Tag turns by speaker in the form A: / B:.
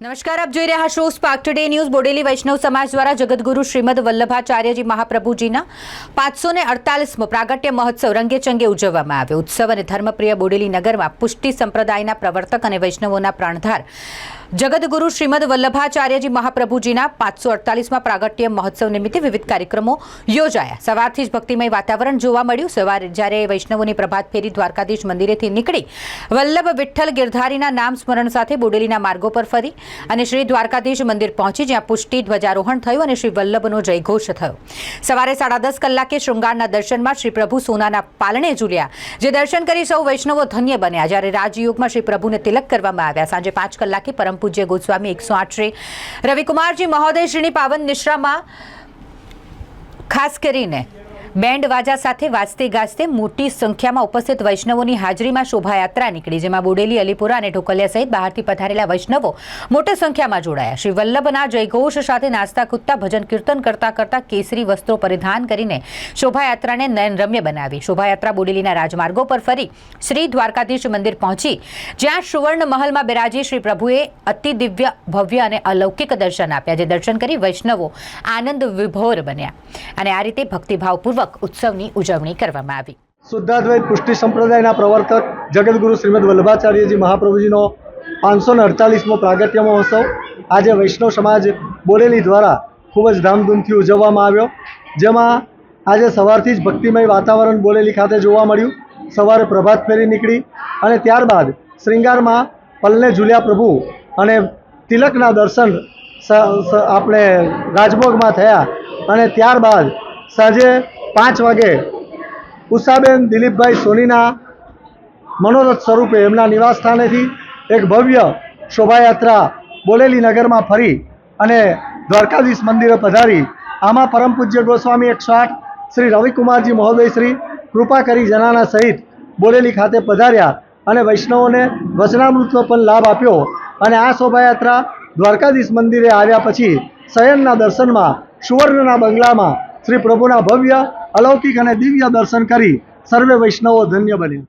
A: નમસ્કાર, આપ જોઈ રહ્યા છો Spark Today News Bodeli Vaishnav સમાજ દ્વારા જગતગુરુ શ્રીમદ વલ્લભાચાર્યજી મહાપ્રભુજીના પાંચસો ને અડતાલીસમો પ્રાગટ્ય મહોત્સવ રંગેચંગે ઉજવવામાં આવ્યો. ઉત્સવ અને ધર્મપ્રિય બોડેલી નગરમાં પુષ્ટિ સંપ્રદાયના પ્રવર્તક અને વૈષ્ણવોના પ્રાણધાર જગતગુરુ શ્રીમદ વલ્લભાચાર્યજી મહાપ્રભુજીના પાંચસો અડતાલીસમાં પ્રાગટ્ય મહોત્સવ નિમિત્તે વિવિધ કાર્યક્રમો યોજાયા. સવારથી જ ભક્તિમય વાતાવરણ જોવા મળ્યું. સવારે જ્યારે વૈષ્ણવોની પ્રભાત ફેરી દ્વારકાધીશ મંદિરેથી નીકળી વલ્લભ વિઠ્ઠલ ગિરધારીના નામ સ્મરણ સાથે બોડેલીના માર્ગો પર ફરી અને શ્રી દ્વારકાધીશ મંદિર પહોંચી જ્યાં પુષ્ટિ ધ્વજારોહણ થયું અને શ્રી વલ્લભનો જયઘોષ થયો. સવારે સાડા દસ કલાકે શૃંગારના દર્શનમાં શ્રી પ્રભુ સોનાના પાલણે ઝૂલ્યા, જે દર્શન કરી સૌ વૈષ્ણવો ધન્ય બન્યા. જ્યારે રાજયોગમાં શ્રી પ્રભુને તિલક કરવામાં આવ્યા. સાંજે પાંચ કલાકે પરમ પૂજ્ય ગોસ્વામી એકસો આઠ શ્રી રવિકુમારજી મહોદય શ્રીની પાવન નિશ્રામાં ખાસ કરીને બેન્ડ વાજા સાથે વાજતે ગાજતે મોટી સંખ્યામાં ઉપસ્થિત વૈષ્ણવોની હાજરીમાં શોભાયાત્રા નીકળી, જેમાં બોડેલી, અલીપુરા અને ઢોકલિયા સહિત બહારથી પધારેલા વૈષ્ણવો મોટી સંખ્યામાં જોડાયા. શ્રી વલ્લભના જયઘોષ સાથે નાસ્તા, કૂદતા, ભજન, કીર્તન કરતા કરતા કેસરી વસ્ત્રો પરિધાન કરીને શોભાયાત્રાને નયનરમ્ય બનાવી. શોભાયાત્રા બોડેલીના રાજમાર્ગો પર ફરી શ્રી દ્વારકાધીશ મંદિર પહોંચી, જ્યાં સુવર્ણ મહલમાં બિરાજી શ્રી પ્રભુએ અતિ દિવ્ય, ભવ્ય અને અલૌકિક દર્શન આપ્યા, જે દર્શન કરી વૈષ્ણવો આનંદ વિભોર બન્યા. અને આ રીતે ભક્તિભાવપૂર્વક ઉત્સવની ઉજવણી કરવામાં આવી.
B: શુદ્ધાદ્વૈત પુષ્ટિ સંપ્રદાયના પ્રવર્તક જગતગુરુ શ્રીમદ વલ્લભાચાર્યજી મહાપ્રભુજીનો પાંચસો ને અડતાલીસમો પ્રાગટ્ય મહોત્સવ આજે વૈષ્ણવ સમાજ બોરેલી દ્વારા ખૂબ જ ધામધૂમથી ઉજવવામાં આવ્યો. જેમાં આજે સવારથી જ ભક્તિમય વાતાવરણ બોરેલી ખાતે જોવા મળ્યું. સવારે પ્રભાત ફેરી નીકળી અને ત્યારબાદ શ્રૃંગારમાં પલને ઝૂલ્યા પ્રભુ અને તિલકના દર્શન આપણે રાજભોગમાં થયા. અને ત્યારબાદ સાંજે પાંચ વાગે ઉષાબેન, દિલીપભાઈ સોનીના મનોરથ સ્વરૂપે એમના નિવાસ સ્થાનેથી એક ભવ્ય શોભાયાત્રા બોલેલી નગરમાં ફરી અને દ્વારકાધીશ મંદિરે પધારી. આમાં પરમ પૂજ્ય ગોસ્વામી એકસો આઠ, શ્રી રવિકુમારજી મહોદય શ્રી કૃપા કરી જનાના સહિત બોલેલી ખાતે પધાર્યા અને વૈષ્ણવોને વચનામૃતનો પણ લાભ આપ્યો અને આ શોભાયાત્રા દ્વારકાધીશ મંદિરે આવ્યા પછી શયનના દર્શનમાં, સુવર્ણના બંગલામાં શ્રી પ્રભુના ભવ્ય અલૌકિક અને દિવ્ય દર્શન કરી સર્વે વૈષ્ણવો ધન્ય બન્યા.